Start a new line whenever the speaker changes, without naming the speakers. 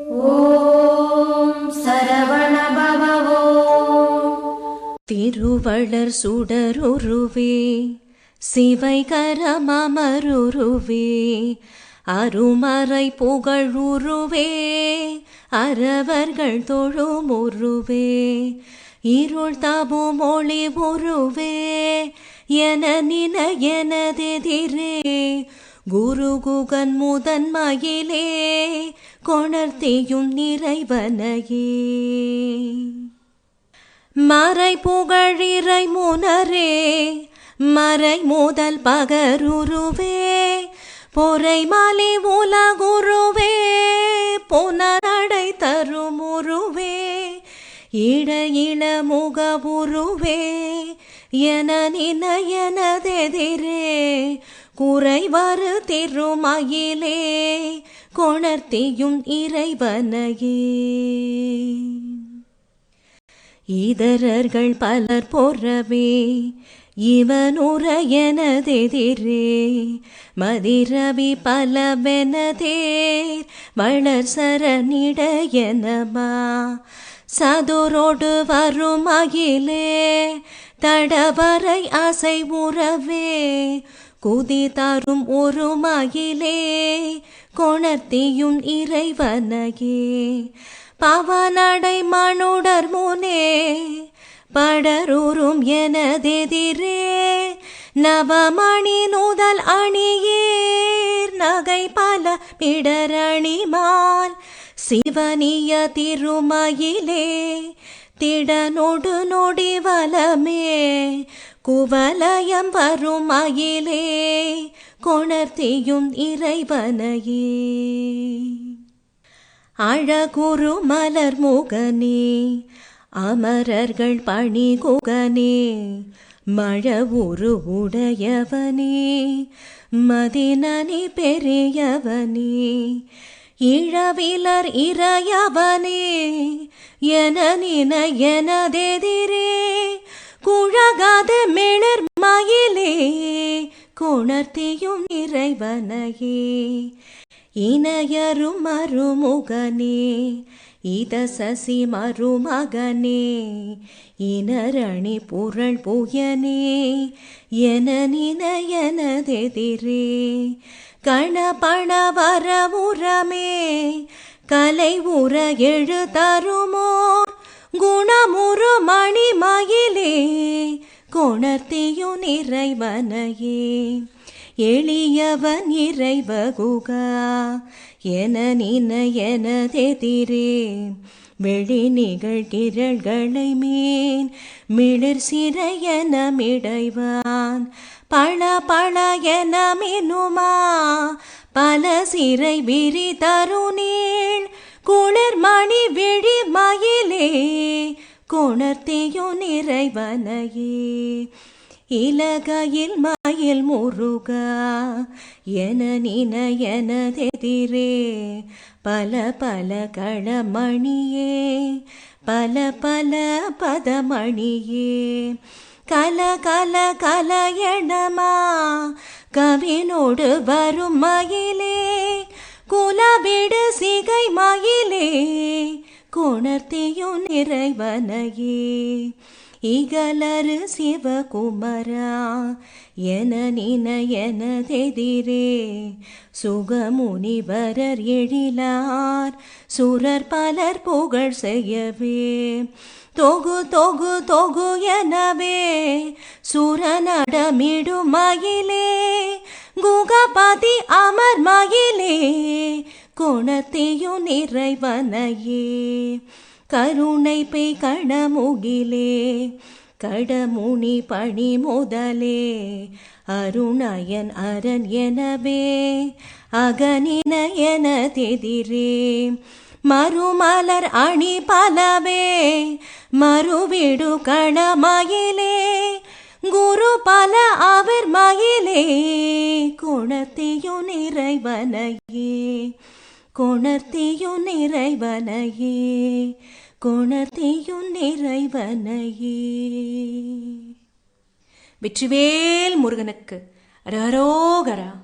ஓம்
திருவளர் சுடருருவே சிவைகரமருருவே அருமறை புகழுருவே அறவர்கள் தொழுமுருவே இருள் தபும் மொழி உருவே என நின எனதெதிரே குரு குகன் முதன்மையிலே கொணர்த்தியும் நிறைவனையே. மறை புகழிறை முனரே மறை முதல் பகருருவே பொறை மலி உலகுருவே புனரடை தருமுருவே இட இள முகவுருவே என நின குறைவாறு தெருமயிலே திருமயிலே கொணர்த்தியும் இறைவனையே. இதரர்கள் பலர் போறவே இவனுற எனதெதிரே மதிரவி பலவெனதேர் வளர் சரணிட எனமா சதுரோடு வரும் அகிலே தடவரை அசை உறவே குதி தரும் ஒரு மகிலே கொணர்த்தியும் இறைவனையே. பவனடை மனுடர் முனே படரூரும் எனதெதிரே நவமணி நூதல் அணியேர் நகை பல பிடரணிமால் சிவனிய திருமயிலே திடனொடு நொடி வலமே குவலயம் வரும் அயிலே கொணர்த்தியும் இறைவனையே. அழகுரு மலர் முகனே அமரர்கள் பணி குகனே மழவுரு உடையவனே மதினனி பெரியவனே இழவிலர் இறையவனே என நின எனதெதிரே குழகாத மிளர் மயிலே குணர்த்தியும் இறைவனையே. இணையரும் மருமுகனே இத சசி மருமகனே இனரணி புரள் புயனே என நினையனதெதிரே. கணபண வரவுரமே கலை உற எழு தருமோர் குணமுறு மணிமயிலே கொணர்த்தியு நிறைவனையே. எளியவன் இறைவகுகா என நின எனதெதிரே வெளி நிகழ்கிரள்களை மீன் மிளிர் சிறையென மிடைவான் பழ பழ என மினுமா பல சிறை விரி தருநீள். குளிர் மணி விழி மயிலே கொணர்த்தியோ நிறைவனையே. இலகையில் மயில் முருகா என நின எனதெதிரே பல பல களமணியே பல பல பதமணியே. கல கல கல எணமா கவினோடு வரும் மயிலே குலவிடு சிகை மயிலே குணர்த்தியும் நிறைவனையே இகலரு சிவகுமரா என நின எனதெதிரே சுகமுனிவரர் எழிலார் சுரர் பலர் புகழ் செய்யவே. தொகு தொகு தொகு எனவே சுரநடமிடும் மயிலே. குகபதி அமர் மயிலே குணத்தையும் நிறைவனையே. கருணை பெய் கடமுகிலே கடமுனி பணி முதலே அருணயன் அரண் எனவே அகனின என தெதிரே மறுமலர் அணி பலவே மறுவிடு கணமயிலே குரு பல அவர் மயிலே குணத்தையு நிறைவனையே குணத்தையு நிறைவனையே. குணத்தையும் நிறைவனையே. வெற்றிவேல் முருகனுக்கு அரரோகரா.